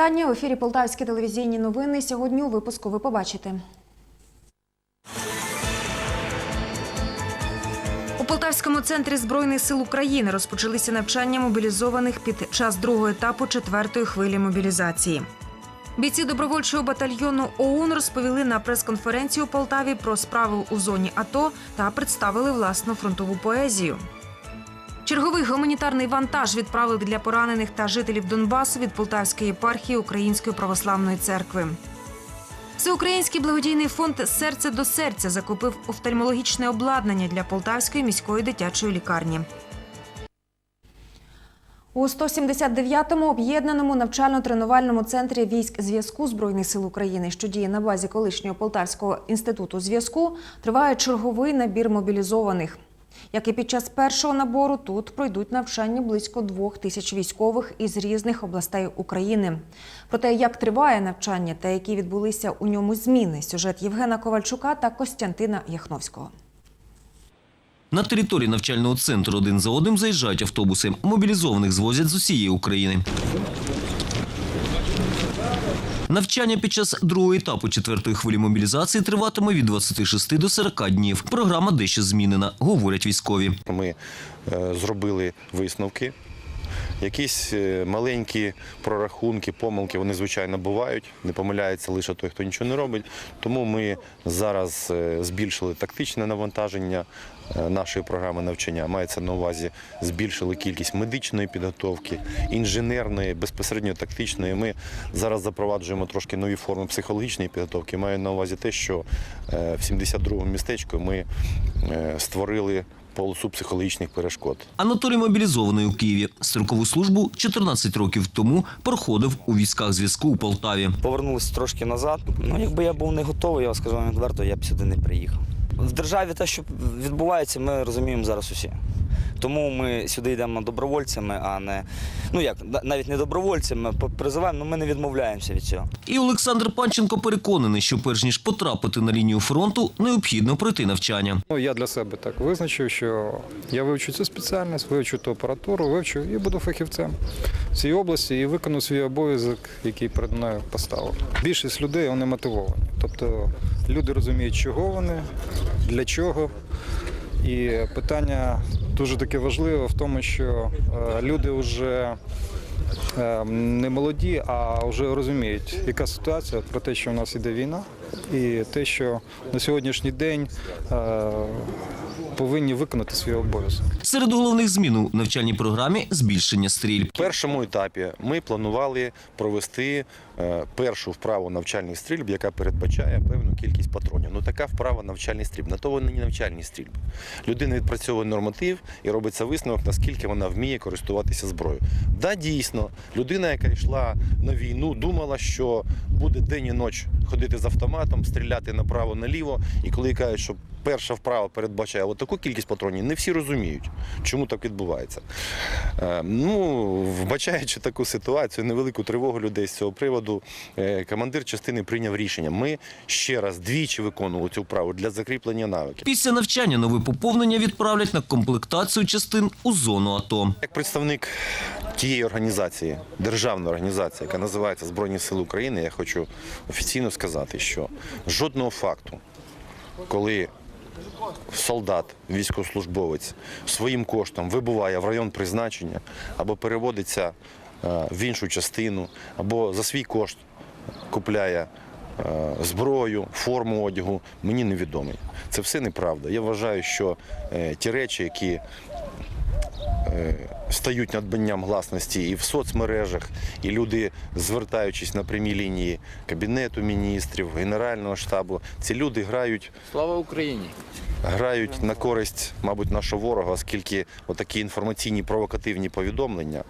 вітання. В ефірі Полтавські телевізійні новини. Сьогодні у випуску ви побачите. У Полтавському центрі Збройних сил України розпочалися навчання мобілізованих під час другого етапу четвертої хвилі мобілізації. Бійці добровольчого батальйону ОУН розповіли на прес-конференції у Полтаві про справи у зоні АТО та представили власну фронтову поезію. Черговий гуманітарний вантаж відправили для поранених та жителів Донбасу від Полтавської єпархії Української православної церкви. Всеукраїнський благодійний фонд Серце до серця закупив офтальмологічне обладнання для Полтавської міської дитячої лікарні. У 179-му об'єднаному навчально-тренувальному центрі військ зв'язку Збройних сил України, що діє на базі колишнього Полтавського інституту зв'язку, триває черговий набір мобілізованих. Як і під час першого набору, тут пройдуть навчання близько двох тисяч військових із різних областей України. Про те, як триває навчання та які відбулися у ньому зміни, сюжет Євгена Ковальчука та Костянтина Яхновського. На території навчального центру один за одним заїжджають автобуси. Мобілізованих звозять з усієї України. Навчання під час другого етапу четвертої хвилі мобілізації триватиме від 26 до 40 днів. Програма дещо змінена, говорять військові. Ми е, зробили висновки. Якісь е, маленькі прорахунки, помилки, вони звичайно бувають. Не помиляється лише той, хто нічого не робить. Тому ми зараз е, збільшили тактичне навантаження нашої програми навчання. Мається на увазі, збільшили кількість медичної підготовки, інженерної, безпосередньо тактичної. Ми зараз запроваджуємо трошки нові форми психологічної підготовки. Маю на увазі те, що е, в 72-му містечку ми е, створили полосу психологічних перешкод. Анатолій мобілізований у Києві. Строкову службу 14 років тому проходив у військах зв'язку у Полтаві. Повернулися трошки назад. Ну, якби я був не готовий, я скажу вам відверто, я б сюди не приїхав. В державі те, що відбувається, ми розуміємо зараз усі. Тому ми сюди йдемо добровольцями, а не ну як навіть не добровольцями, призиваємо, але ми не відмовляємося від цього. І Олександр Панченко переконаний, що перш ніж потрапити на лінію фронту, необхідно пройти навчання. Ну, я для себе так визначив, що я вивчу цю спеціальність, вивчу ту апаратуру, вивчу і буду фахівцем в цій області і виконую свій обов'язок, який перед мною поставив. Більшість людей вони мотивовані. Тобто люди розуміють, чого вони, для чого. І питання дуже таке важливе в тому, що е, люди вже е, не молоді, а вже розуміють, яка ситуація про те, що в нас іде війна, і те, що на сьогоднішній день е, повинні виконати свій обов'язок. Серед головних змін у навчальній програмі збільшення стрільб. В першому етапі ми планували провести першу вправу навчальних стрільб, яка передбачає певну кількість патронів. Ну така вправа навчальний стрільб. На то вони не навчальні стрільби. Людина відпрацьовує норматив і робиться висновок, наскільки вона вміє користуватися зброєю. Да, дійсно, людина, яка йшла на війну, думала, що буде день і ніч ходити з автоматом, стріляти направо-наліво. І коли кажуть, що перша вправа передбачає от таку кількість патронів, не всі розуміють, чому так відбувається. Е, Ну, вбачаючи таку ситуацію, невелику тривогу людей з цього приводу, е, командир частини прийняв рішення. Ми ще раз двічі виконували цю вправу для закріплення навиків. Після навчання нове поповнення відправлять на комплектацію частин у зону АТО. Як представник тієї організації, державної організації, яка називається Збройні Сили України, я хочу офіційно сказати, що жодного факту, коли солдат, військовослужбовець своїм коштом вибуває в район призначення або переводиться е, в іншу частину, або за свій кошт купляє е, зброю, форму одягу, мені невідомий. Це все неправда. Я вважаю, що е, ті речі, які стають надбанням гласності і в соцмережах, і люди, звертаючись на прямій лінії Кабінету міністрів, Генерального штабу, ці люди грають Слава Україні! грають на користь, мабуть, нашого ворога, оскільки отакі інформаційні провокативні повідомлення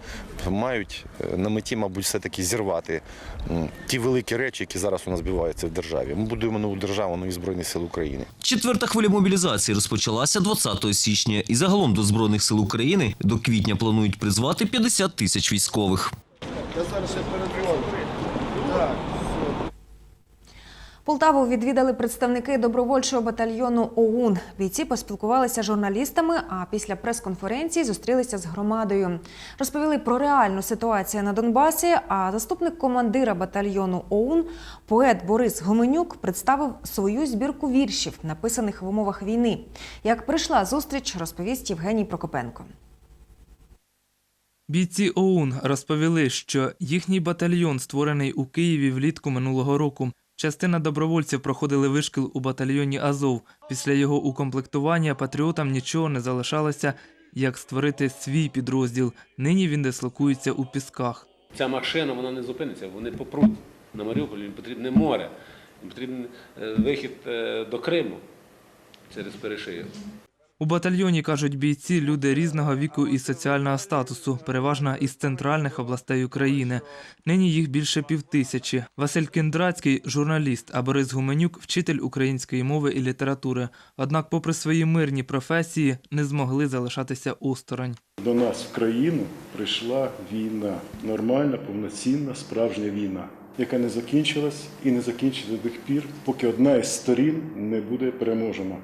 мають е, на меті, мабуть, все-таки зірвати ті великі речі, які зараз у нас відбуваються в державі. Ми будуємо нову державу, нові Збройні Сили України. Четверта хвиля мобілізації розпочалася 20 січня. І загалом до Збройних сил України до квітня планують призвати 50 тисяч військових. Полтаву відвідали представники добровольчого батальйону ОУН. Бійці поспілкувалися з журналістами, а після прес-конференції зустрілися з громадою. Розповіли про реальну ситуацію на Донбасі. А заступник командира батальйону ОУН, поет Борис Гоменюк, представив свою збірку віршів, написаних в умовах війни. Як прийшла зустріч, розповість Євгеній Прокопенко. Бійці ОУН розповіли, що їхній батальйон створений у Києві влітку минулого року. Частина добровольців проходили вишкіл у батальйоні Азов. Після його укомплектування патріотам нічого не залишалося, як створити свій підрозділ. Нині він дислокується у пісках. Ця машина вона не зупиниться, вони попруть на Маріуполь, їм потрібне море, їм потрібен е, вихід е, до Криму через Перешию. У батальйоні кажуть бійці люди різного віку і соціального статусу, переважно із центральних областей України. Нині їх більше півтисячі. Василь Кіндрацький журналіст, а Борис Гуменюк вчитель української мови і літератури. Однак, попри свої мирні професії, не змогли залишатися осторонь. До нас в країну прийшла війна, нормальна, повноцінна, справжня війна, яка не закінчилась і не закінчиться до тих пір, поки одна із сторін не буде переможена.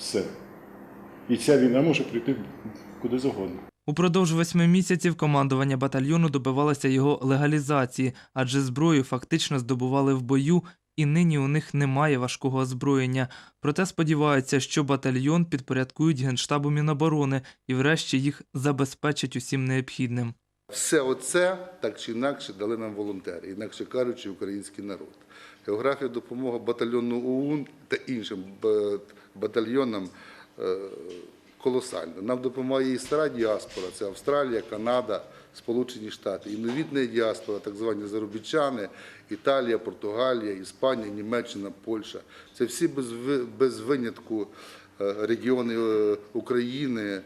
Все. І ця війна може прийти куди завгодно. Упродовж восьми місяців командування батальйону добивалося його легалізації, адже зброю фактично здобували в бою, і нині у них немає важкого озброєння. Проте сподіваються, що батальйон підпорядкують Генштабу Міноборони і врешті їх забезпечать усім необхідним. Все оце так чи інакше дали нам волонтери, інакше кажучи, український народ. Географія допомоги батальйону ОУН та іншим батальйонам е, колосальна. Нам допомагає і стара діаспора, це Австралія, Канада, Сполучені Штати, і новітня діаспора, так звані заробітчани, Італія, Португалія, Іспанія, Німеччина, Польща. Це всі без, без винятку е, регіони е, України.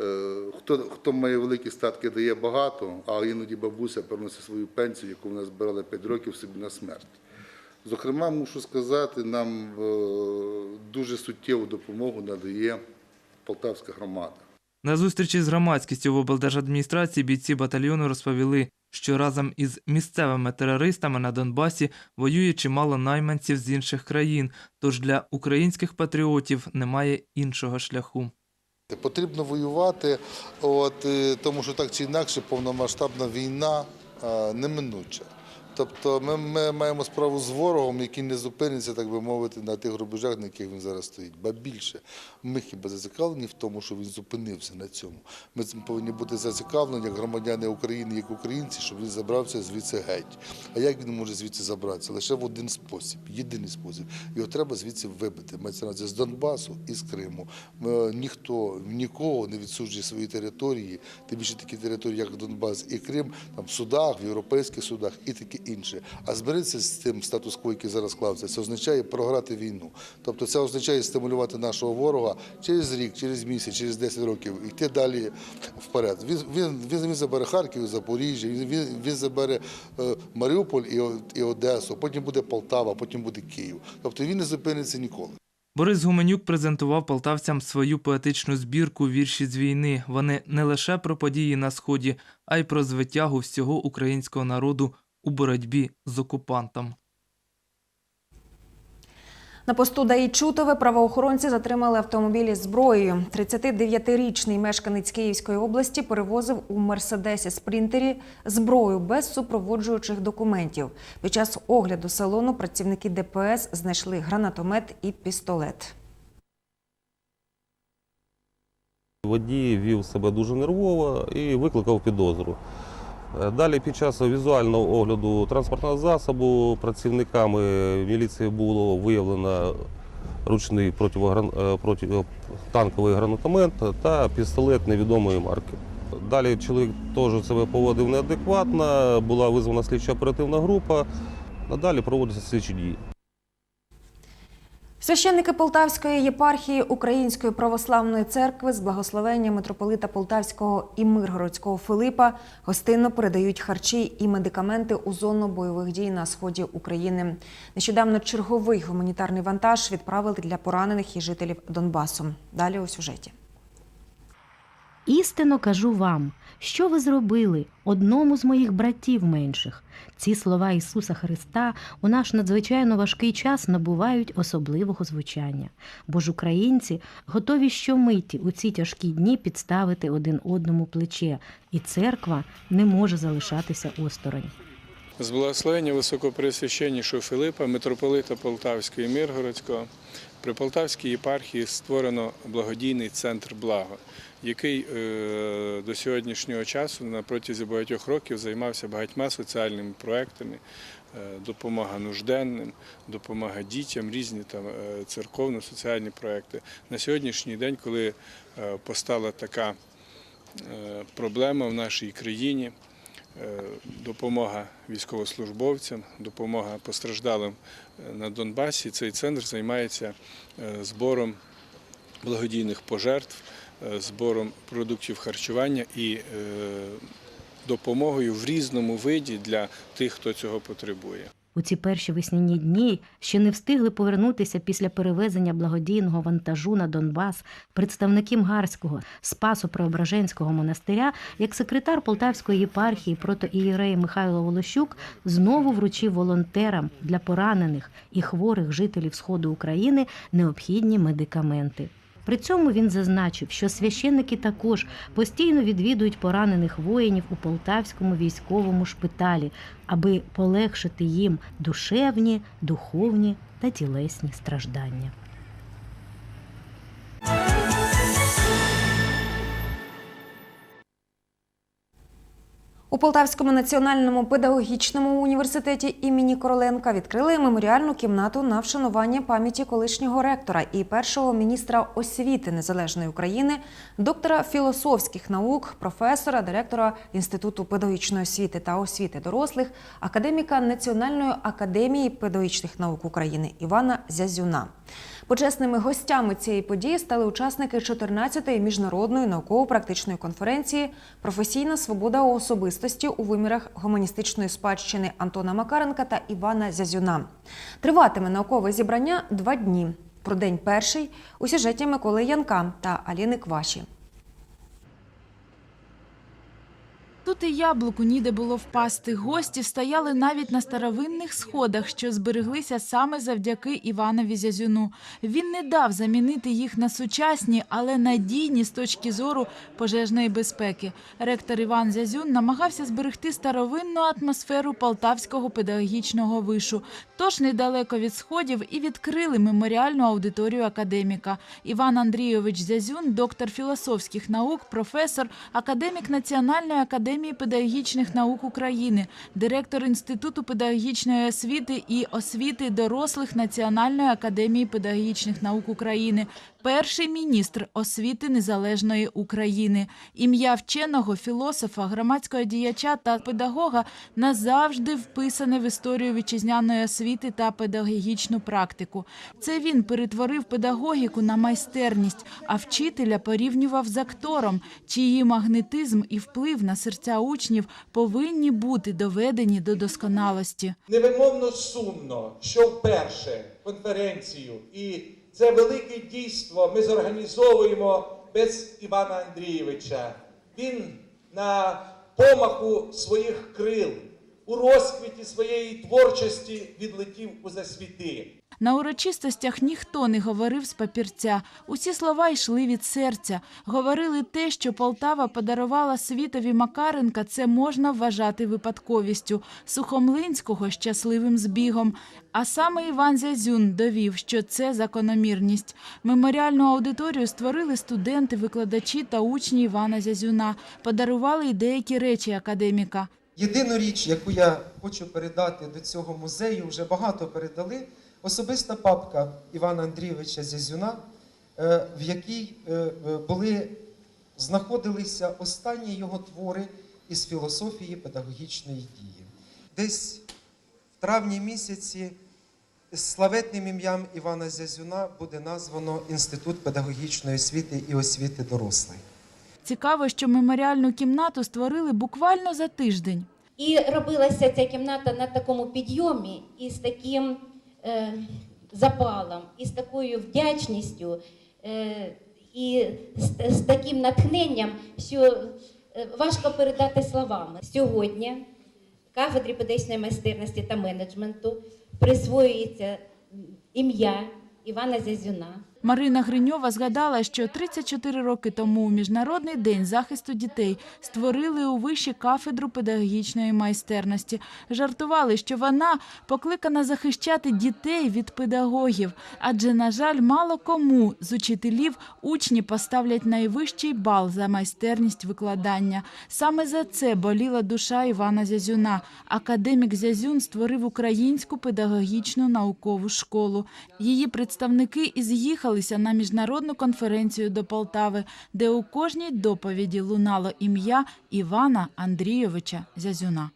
Е, Хто, хто має великі статки, дає багато, а іноді бабуся приносить свою пенсію, яку вона збирала 5 років собі на смерть. Зокрема, мушу сказати, нам е, дуже суттєву допомогу надає Полтавська громада. На зустрічі з громадськістю в облдержадміністрації бійці батальйону розповіли, що разом із місцевими терористами на Донбасі воює чимало найманців з інших країн, тож для українських патріотів немає іншого шляху. Потрібно воювати, от, тому що так чи інакше повномасштабна війна е, неминуча. Тобто ми, ми маємо справу з ворогом, який не зупиниться, так би мовити, на тих рубежах, на яких він зараз стоїть. Ба більше, ми хіба зацікавлені в тому, що він зупинився на цьому. Ми цим повинні бути зацікавлені, як громадяни України, як українці, щоб він забрався звідси геть. А як він може звідси забратися? Лише в один спосіб, єдиний спосіб. Його треба звідси вибити. Мається на з Донбасу і з Криму. Е, Ніхто нікого не відсуджує свої території, тим більше такі території, як Донбас і Крим, там в судах, в європейських судах і таке інше. А зберитися з тим статус-кво, який зараз склався, це означає програти війну. Тобто це означає стимулювати нашого ворога через рік, через місяць, через 10 років йти далі вперед. Він, він, він, забере Харків, Запоріжжя, він, він забере е, Маріуполь і, і Одесу, потім буде Полтава, потім буде Київ. Тобто він не зупиниться ніколи. Борис Гуменюк презентував полтавцям свою поетичну збірку вірші з війни. Вони не лише про події на сході, а й про звитягу всього українського народу у боротьбі з окупантом. На посту ДАІ Чутове правоохоронці затримали автомобілі з зброєю. 39-річний мешканець Київської області перевозив у мерседесі спринтері зброю без супроводжуючих документів. Під час огляду салону працівники ДПС знайшли гранатомет і пістолет. Водій вів себе дуже нервово і викликав підозру. Е, Далі під час візуального огляду транспортного засобу працівниками міліції було виявлено ручний противогран- е, протитанковий гранатомет та пістолет невідомої марки. Далі чоловік теж себе поводив неадекватно, була визвана слідча оперативна група. Надалі проводяться слідчі дії. Священники Полтавської єпархії Української православної церкви з благословення митрополита Полтавського і Миргородського Филипа гостинно передають харчі і медикаменти у зону бойових дій на сході України. Нещодавно черговий гуманітарний вантаж відправили для поранених і жителів Донбасу. Далі у сюжеті. Істинно кажу вам, що ви зробили одному з моїх братів менших. Ці слова Ісуса Христа у наш надзвичайно важкий час набувають особливого звучання, бо ж українці готові щомиті у ці тяжкі дні підставити один одному плече, і церква не може залишатися осторонь. З благословення високопресвященнішого Филипа, митрополита Полтавського і Миргородського, при Полтавській єпархії створено благодійний центр Благо, який е, до сьогоднішнього часу на протязі багатьох років займався багатьма соціальними проектами, е, допомога нужденним, допомога дітям, різні там е, церковно-соціальні проекти. На сьогоднішній день, коли постала така проблема в нашій країні, допомога військовослужбовцям, допомога постраждалим на Донбасі. Цей центр займається збором благодійних пожертв, збором продуктів харчування і е, допомогою в різному виді для тих, хто цього потребує. У ці перші весняні дні ще не встигли повернутися після перевезення благодійного вантажу на Донбас представники Мгарського Спасо-Преображенського монастиря, як секретар Полтавської єпархії протоієрей Михайло Волощук знову вручив волонтерам для поранених і хворих жителів сходу України необхідні медикаменти. При цьому він зазначив, що священники також постійно відвідують поранених воїнів у полтавському військовому шпиталі, аби полегшити їм душевні, духовні та тілесні страждання. У Полтавському національному педагогічному університеті імені Короленка відкрили меморіальну кімнату на вшанування пам'яті колишнього ректора і першого міністра освіти незалежної України, доктора філософських наук, професора, директора Інституту педагогічної освіти та освіти дорослих, академіка Національної академії педагогічних наук України Івана Зязюна. Почесними гостями цієї події стали учасники 14-ї міжнародної науково-практичної конференції Професійна свобода особистості у вимірах гуманістичної спадщини Антона Макаренка та Івана Зязюна. Триватиме наукове зібрання два дні. Про день перший у сюжеті Миколи Янка та Аліни Кваші. Тут і яблуку ніде було впасти. Гості стояли навіть на старовинних сходах, що збереглися саме завдяки Іванові Зязюну. Він не дав замінити їх на сучасні, але надійні з точки зору пожежної безпеки. Ректор Іван Зязюн намагався зберегти старовинну атмосферу Полтавського педагогічного вишу. Тож недалеко від сходів і відкрили меморіальну аудиторію академіка. Іван Андрійович Зязюн, доктор філософських наук, професор, академік Національної академії педагогічних наук України, директор Інституту педагогічної освіти і освіти дорослих Національної академії педагогічних наук України, перший міністр освіти незалежної України. Ім'я вченого філософа, громадського діяча та педагога назавжди вписане в історію вітчизняної освіти та педагогічну практику. Це він перетворив педагогіку на майстерність, а вчителя порівнював з актором, чиї магнетизм і вплив на серця учнів повинні бути доведені до досконалості. Невимовно сумно, що вперше конференцію і це велике дійство ми зорганізовуємо без Івана Андрійовича. Він на помаху своїх крил, у розквіті своєї творчості відлетів у засвіти. На урочистостях ніхто не говорив з папірця. Усі слова йшли від серця. Говорили те, що Полтава подарувала світові Макаренка, це можна вважати випадковістю. Сухомлинського щасливим збігом. А саме Іван Зязюн довів, що це закономірність. Меморіальну аудиторію створили студенти, викладачі та учні Івана Зязюна. Подарували й деякі речі академіка. Єдину річ, яку я хочу передати до цього музею, вже багато передали. Особиста папка Івана Андрійовича Зязюна, е, в якій е, е, були, знаходилися останні його твори із філософії педагогічної дії. Десь в травні місяці славетним ім'ям Івана Зязюна буде названо Інститут педагогічної освіти і освіти дорослих. Цікаво, що меморіальну кімнату створили буквально за тиждень. І робилася ця кімната на такому підйомі і з таким е, запалом, і з такою вдячністю. Е, і з, з таким натхненням, що е, важко передати словами. Сьогодні кафедрі педагогічної майстерності та менеджменту присвоюється ім'я Івана Зязюна. Марина Гриньова згадала, що 34 роки тому у Міжнародний день захисту дітей створили у виші кафедру педагогічної майстерності. Жартували, що вона покликана захищати дітей від педагогів, адже, на жаль, мало кому з учителів учні поставлять найвищий бал за майстерність викладання. Саме за це боліла душа Івана Зязюна. Академік Зязюн створив українську педагогічну наукову школу. Її представники і з'їхалися на міжнародну конференцію до Полтави, де у кожній доповіді лунало ім'я Івана Андрійовича Зязюна.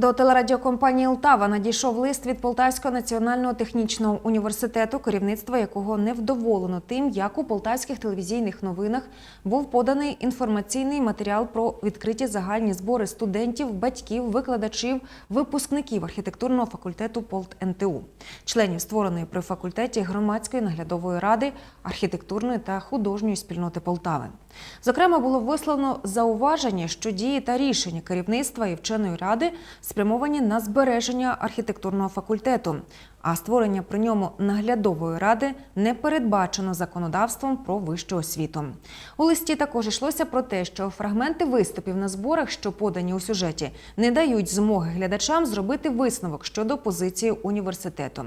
До телерадіокомпанії «Лтава» надійшов лист від Полтавського національного технічного університету, керівництво якого невдоволено тим, як у полтавських телевізійних новинах був поданий інформаційний матеріал про відкриті загальні збори студентів, батьків, викладачів, випускників архітектурного факультету Полт НТУ, членів створеної при факультеті громадської наглядової ради, архітектурної та художньої спільноти Полтави. Зокрема, було висловлено зауваження, що дії та рішення керівництва і вченої ради спрямовані на збереження архітектурного факультету, а створення при ньому наглядової ради не передбачено законодавством про вищу освіту. У листі також йшлося про те, що фрагменти виступів на зборах, що подані у сюжеті, не дають змоги глядачам зробити висновок щодо позиції університету.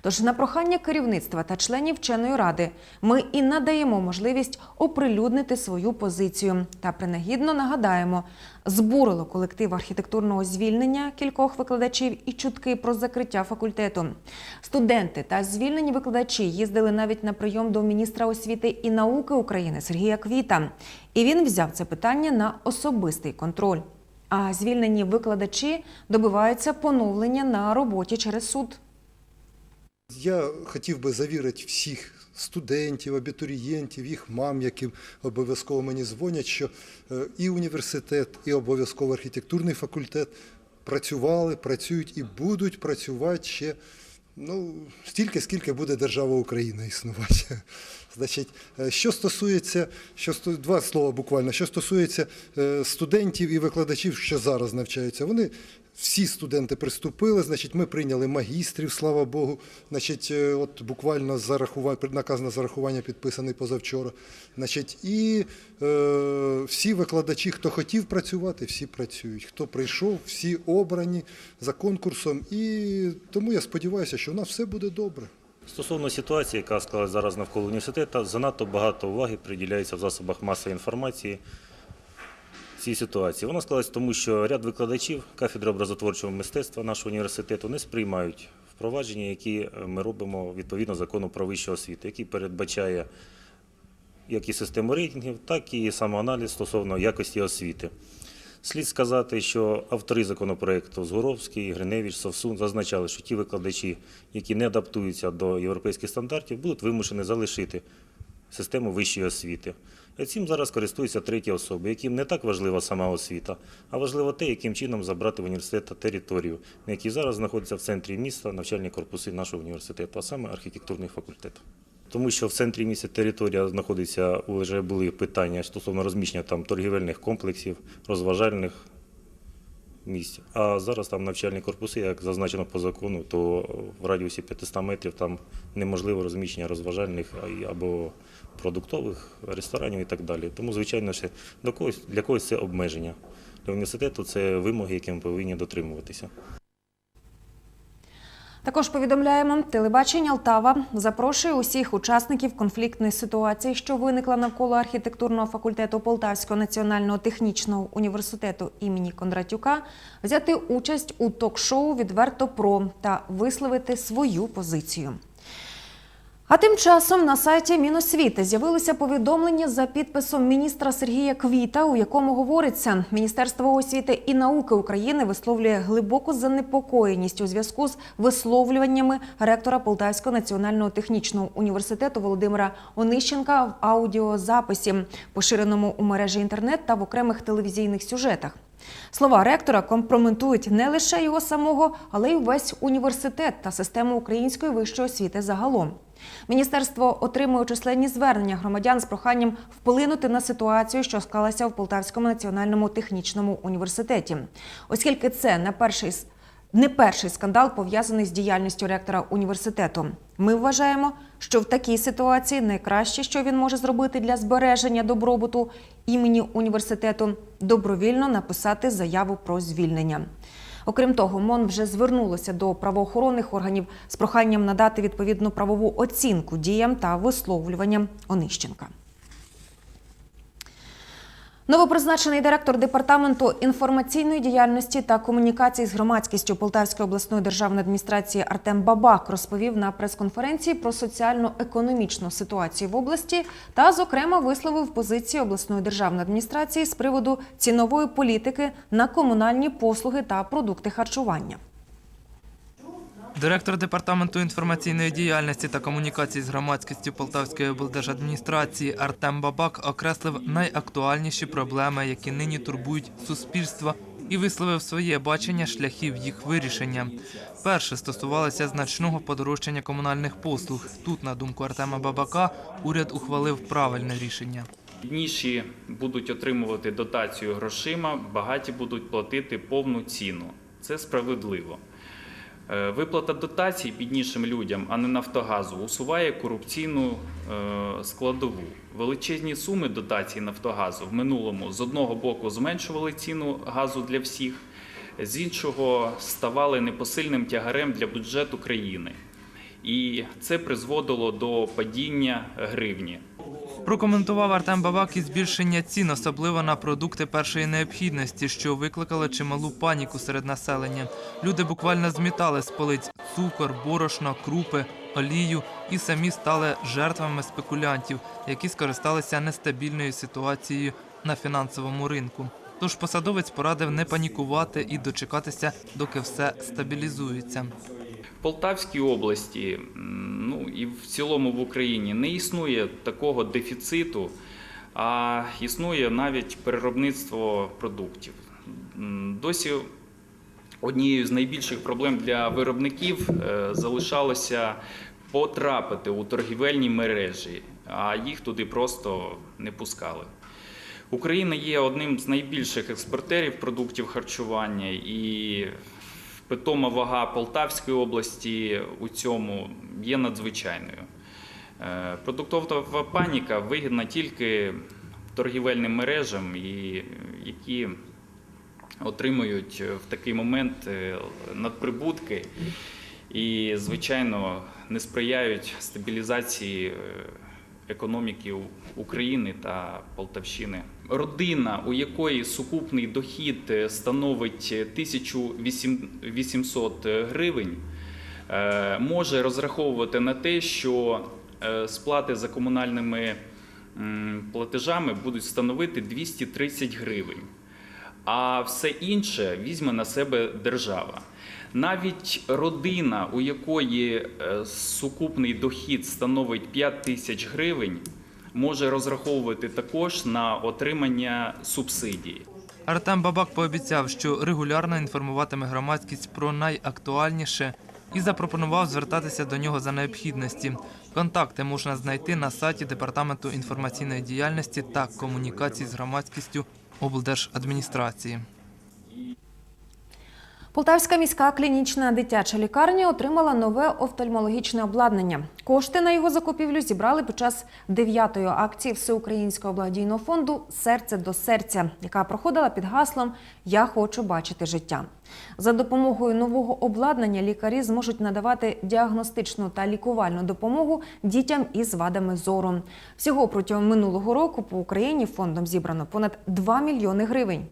Тож на прохання керівництва та членів вченої ради ми і надаємо можливість оприлюднити свою позицію та принагідно нагадаємо, збурило колектив архітектурного звільнення кількох викладачів і чутки про закриття факультету. Студенти та звільнені викладачі їздили навіть на прийом до міністра освіти і науки України Сергія Квіта, і він взяв це питання на особистий контроль. А звільнені викладачі добиваються поновлення на роботі через суд. Я хотів би завірити всіх студентів, абітурієнтів, їх мам, які обов'язково мені дзвонять, що е, і університет, і обов'язково архітектурний факультет працювали, працюють і будуть працювати ще ну, стільки, скільки буде держава Україна існувати. Значить, е, що стосується, що два слова буквально, що стосується е, студентів і викладачів, що зараз навчаються, вони всі студенти приступили. Значить, ми прийняли магістрів, слава Богу. Значить, е, от буквально зарахування, наказ на зарахування підписаний позавчора. Значить, і е, всі викладачі, хто хотів працювати, всі працюють. Хто прийшов, всі обрані за конкурсом. І тому я сподіваюся, що у нас все буде добре. Стосовно ситуації, яка склалась зараз навколо університету, занадто багато уваги приділяється в засобах масової інформації цій ситуації. Вона склалась тому, що ряд викладачів кафедри образотворчого мистецтва нашого університету не сприймають впровадження, які ми робимо відповідно закону про вищу освіту, який передбачає як і систему рейтингів, так і самоаналіз стосовно якості освіти. Слід сказати, що автори законопроекту Згуровський, Гриневич, Совсун зазначали, що ті викладачі, які не адаптуються до європейських стандартів, будуть вимушені залишити систему вищої освіти. Цим зараз користуються треті особи, яким не так важлива сама освіта, а важливо те, яким чином забрати в університет територію, на якій зараз знаходиться в центрі міста навчальні корпуси нашого університету, а саме архітектурний факультет. Тому що в центрі міста територія знаходиться, вже були питання стосовно розміщення там торгівельних комплексів, розважальних місць. А зараз там навчальні корпуси, як зазначено по закону, то в радіусі 500 метрів там неможливо розміщення розважальних або продуктових ресторанів і так далі. Тому, звичайно, ще для когось, для когось це обмеження. Для університету це вимоги, які ми повинні дотримуватися. Також повідомляємо, телебачення Алтава запрошує усіх учасників конфліктної ситуації, що виникла навколо архітектурного факультету Полтавського національного технічного університету імені Кондратюка, взяти участь у ток-шоу Відверто про та висловити свою позицію. А тим часом на сайті Міносвіти з'явилося повідомлення за підписом міністра Сергія Квіта, у якому говориться, Міністерство освіти і науки України висловлює глибоку занепокоєність у зв'язку з висловлюваннями ректора Полтавського національного технічного університету Володимира Онищенка в аудіозаписі, поширеному у мережі інтернет та в окремих телевізійних сюжетах. Слова ректора компрометують не лише його самого, але й увесь університет та систему української вищої освіти загалом. Міністерство отримує численні звернення громадян з проханням вплинути на ситуацію, що склалася в Полтавському національному технічному університеті, оскільки це не перший не перший скандал пов'язаний з діяльністю ректора університету. Ми вважаємо, що в такій ситуації найкраще, що він може зробити для збереження добробуту імені університету, добровільно написати заяву про звільнення. Окрім того, МОН вже звернулося до правоохоронних органів з проханням надати відповідну правову оцінку діям та висловлюванням Онищенка. Новопризначений директор департаменту інформаційної діяльності та комунікацій з громадськістю Полтавської обласної державної адміністрації Артем Бабак розповів на прес-конференції про соціально-економічну ситуацію в області та, зокрема, висловив позицію обласної державної адміністрації з приводу цінової політики на комунальні послуги та продукти харчування. Директор департаменту інформаційної діяльності та комунікацій з громадськістю Полтавської облдержадміністрації Артем Бабак окреслив найактуальніші проблеми, які нині турбують суспільство, і висловив своє бачення шляхів їх вирішення. Перше стосувалося значного подорожчання комунальних послуг. Тут, на думку Артема Бабака, уряд ухвалив правильне рішення. Бідніші будуть отримувати дотацію грошима, багаті будуть платити повну ціну. Це справедливо. Е, Виплата дотацій біднішим людям, а не Нафтогазу, усуває корупційну е, складову. Величезні суми дотацій Нафтогазу в минулому з одного боку зменшували ціну газу для всіх, з іншого ставали непосильним тягарем для бюджету країни. І це призводило до падіння гривні. Прокоментував Артем Бабак і збільшення цін, особливо на продукти першої необхідності, що викликало чималу паніку серед населення. Люди буквально змітали з полиць цукор, борошно, крупи, олію і самі стали жертвами спекулянтів, які скористалися нестабільною ситуацією на фінансовому ринку. Тож посадовець порадив не панікувати і дочекатися, доки все стабілізується. Полтавській області, ну і в цілому в Україні не існує такого дефіциту, а існує навіть переробництво продуктів. Досі однією з найбільших проблем для виробників е, залишалося потрапити у торгівельні мережі, а їх туди просто не пускали. Україна є одним з найбільших експортерів продуктів харчування і питома вага Полтавської області у цьому є надзвичайною. Е, Продуктова паніка вигідна тільки торгівельним мережам, які отримують в такий момент е, надприбутки і, звичайно, не сприяють стабілізації е, економіки України та Полтавщини. Родина, у якої сукупний дохід е, становить 1800 гривень, е, може розраховувати на те, що е, сплати за комунальними платежами будуть становити 230 гривень а все інше візьме на себе держава. Навіть родина, у якої е, сукупний дохід становить 5 тисяч гривень, може розраховувати також на отримання субсидії. Артем Бабак пообіцяв, що регулярно інформуватиме громадськість про найактуальніше і запропонував звертатися до нього за необхідності. Контакти можна знайти на сайті Департаменту інформаційної діяльності та комунікацій з громадськістю облдержадміністрації. Полтавська міська клінічна дитяча лікарня отримала нове офтальмологічне обладнання. Кошти на його закупівлю зібрали під час дев'ятої акції Всеукраїнського благодійного фонду Серце до серця, яка проходила під гаслом Я хочу бачити життя. За допомогою нового обладнання лікарі зможуть надавати діагностичну та лікувальну допомогу дітям із вадами зору. Всього протягом минулого року по Україні фондом зібрано понад 2 мільйони гривень.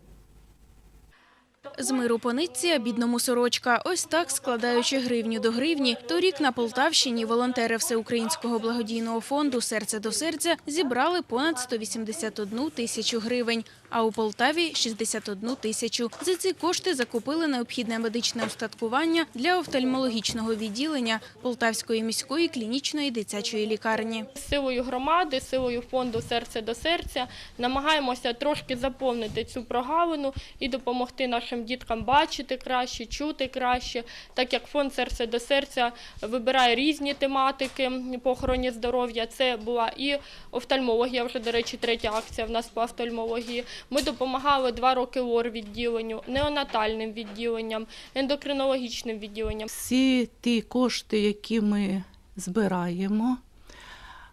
З миру по нитці, а бідному сорочка. Ось так, складаючи гривню до гривні, торік на Полтавщині волонтери Всеукраїнського благодійного фонду Серце до серця зібрали понад 181 тисячу гривень, а у Полтаві 61 тисячу. За ці кошти закупили необхідне медичне устаткування для офтальмологічного відділення Полтавської міської клінічної дитячої лікарні. Силою громади, силою фонду Серце до серця намагаємося трошки заповнити цю прогалину і допомогти нашим діткам бачити краще, чути краще, так як фонд Серце до серця вибирає різні тематики по охороні здоров'я. Це була і офтальмологія, вже, до речі, третя акція в нас по офтальмології. Ми допомагали два роки лор відділенню, неонатальним відділенням, ендокринологічним відділенням. Всі ті кошти, які ми збираємо,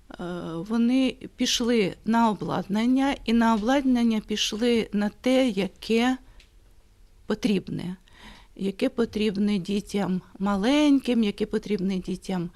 е, вони пішли на обладнання, і на обладнання пішли на те, яке потрібне. Яке потрібне дітям маленьким, яке потрібне дітям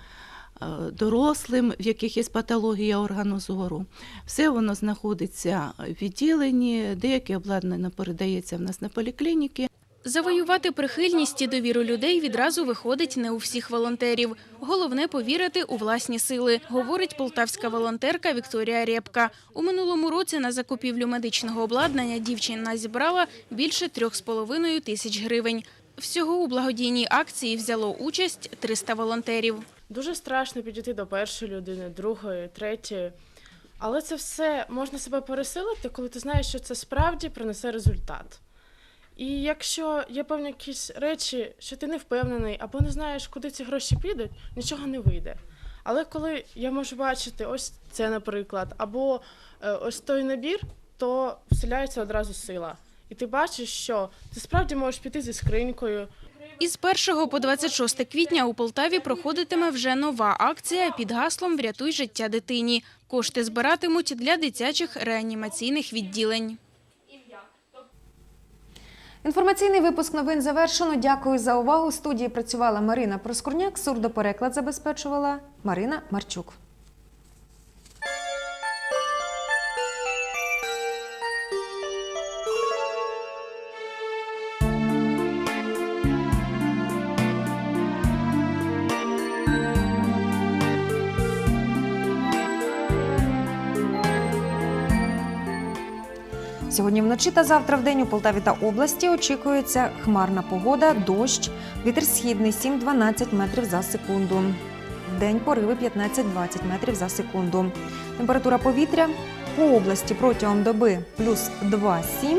е, дорослим, в яких є патологія органу зору. Все воно знаходиться в відділенні, деяке обладнання передається в нас на поліклініки. Завоювати прихильність і довіру людей відразу виходить не у всіх волонтерів. Головне повірити у власні сили, говорить полтавська волонтерка Вікторія Рєпка. У минулому році на закупівлю медичного обладнання дівчина зібрала більше трьох з половиною тисяч гривень. Всього у благодійній акції взяло участь 300 волонтерів. Дуже страшно підійти до першої людини, другої, третьої. Але це все можна себе пересилити, коли ти знаєш, що це справді принесе результат. І якщо є певні якісь речі, що ти не впевнений або не знаєш, куди ці гроші підуть, нічого не вийде. Але коли я можу бачити ось це, наприклад, або е, ось той набір, то вселяється одразу сила. І ти бачиш, що ти справді можеш піти зі скринькою, Із 1 по 26 квітня у Полтаві проходитиме вже нова акція під гаслом Врятуй життя дитині. Кошти збиратимуть для дитячих реанімаційних відділень. Інформаційний випуск новин завершено. Дякую за увагу. У студії працювала Марина Проскурняк. Сурдопереклад забезпечувала Марина Марчук. Сьогодні вночі та завтра в день у Полтаві та області очікується хмарна погода, дощ, вітер східний 7-12 метрів за секунду. В день пориви 15-20 метрів за секунду. Температура повітря по області протягом доби плюс 2-7.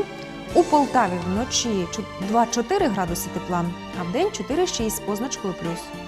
У Полтаві вночі 2-4 градуси тепла, а в день 4-6 з позначкою плюс.